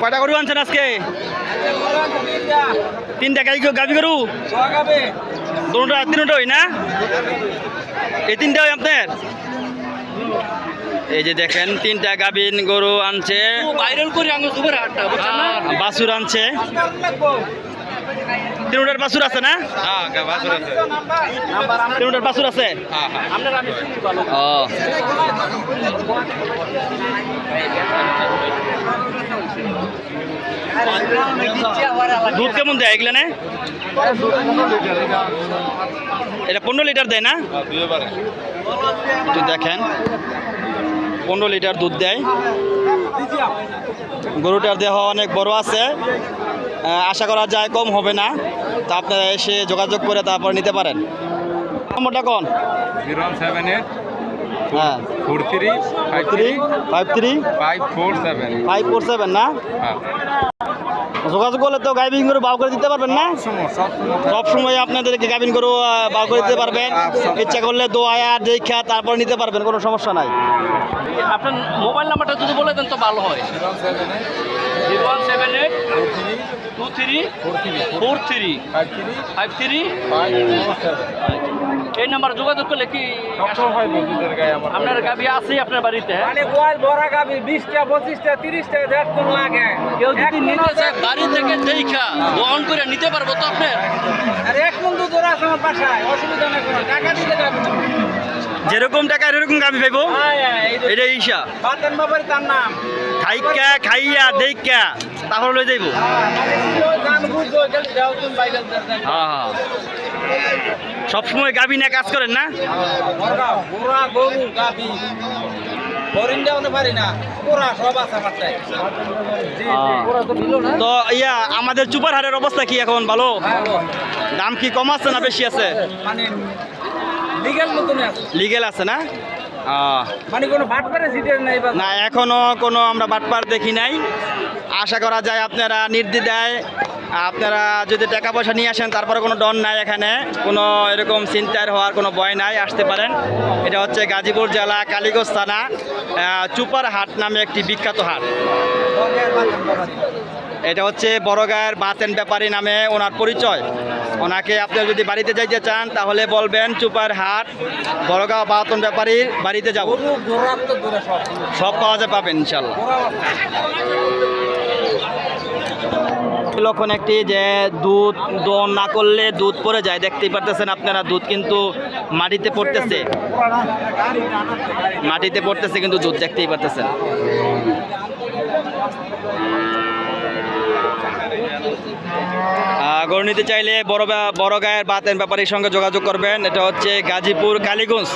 কয়টা গরু আনছেন আজকে? তিনটা গাই গাবি গরু? দুটা তিনটা ওই না? এই তিনটা ওই আপনার? এই যে দেখেন তিনটা গাবিন গরু আনছে। বাছুর আনছে। তিনটার বাছুর আছে না? তিনটার বাছুর আছে? ভালো ও। দুধ কেমন দেয় এগুলো না? এটা পনেরো লিটার দেয় না? দেখেন। পনেরো লিটার দুধ দেয়। গরুটার দেহ অনেক বড় আছে। আশা করা যায় কম হবে না। তা আপনারা এসে যোগাযোগ করে তারপর নিতে পারেন। নম্বরটা কোন? জিরো সেভেন এইট হ্যাঁ। Four three five three five three five four seven. Five four seven না? হ্যাঁ। যোগাযোগ করলে তো গাইবিং করে বাউ করে দিতে পারবেন না? সব সময় আপনাদেরকে গাইবিং করে বাউ করে দিতে পারবেন। ইচ্ছা করলে দোয়া দেখা তারপর নিতে পারবেন কোনো সমস্যা নাই। আপনার মোবাইল নাম্বারটা যদি বলে দেন তো ভালো হয়। Zero one seven eight two three four three four three five three five three five four এই নাম্বার যোগাযোগ করলে কি সবসময় হয় গায়ে আমার আপনার গাবি আছে আপনার বাড়িতে হ্যাঁ? মানে গোয়াল ভরা গাবি বিশটা পঁচিশটা তিরিশটা লাগে। কেউ যদি নিতে চায় বাড়ি থেকে দেখা বহন করে নিতে পারব তো আপনার? আর এক মন ওরা আছে আমার বাসায় অসুবিধা নেই টাকা দিতে যাবে না। যেরকম টাকা এরকম গাবি পাইবো এটা ঈশা। তার নাম? খাইকা খাইয়া দেখা তারপর লই যাইব। হ্যাঁ, মানে। হ্যাঁ। সবসময় গাবি নিয়ে কাজ করেন না? গরু গাবি। না। তো ইয়া আমাদের চুপার হারের অবস্থা কি এখন ভালো? হ্যাঁ, দাম কি কম আছে না বেশি আছে? লিগেল মতনই আছে? লিগেল আছে না? মানে কোনো করে সিটের নেই না এখনও কোনো আমরা বাটপার দেখি নাই। আশা করা যায় আপনারা নির্দ্বিধায় আপনারা যদি টাকা পয়সা নিয়ে আসেন তারপরে কোনো ডন নাই এখানে। কোনো এরকম চিন্তার হওয়ার কোনো ভয় নাই আসতে পারেন। এটা হচ্ছে গাজীপুর জেলা কালীগঞ্জ থানা চুপার হাট নামে একটি বিখ্যাত হাট। এটা হচ্ছে বড়গায়ের বাতেন ব্যাপারী নামে ওনার পরিচয়। ওনাকে আপনারা যদি বাড়িতে যাইতে চান তাহলে বলবেন চুপার হাট বড়গাঁও বাতন ব্যাপারীর বাড়িতে যাব। সব। পাওয়া যায় পাবেন ইনশাল্লাহ। লক্ষণ একটি যে দুধ দন না করলে দুধ পড়ে যায় দেখতেই পারতেছেন আপনারা দুধ কিন্তু মাটিতে পড়তেছে। মাটিতে পড়তেছে কিন্তু দুধ দেখতেই পারতেছেন। গরু নিতে চাইলে বড় বড় গায়ের বাতেন ব্যাপারীর সঙ্গে যোগাযোগ করবেন। এটা হচ্ছে গাজীপুর কালীগঞ্জ।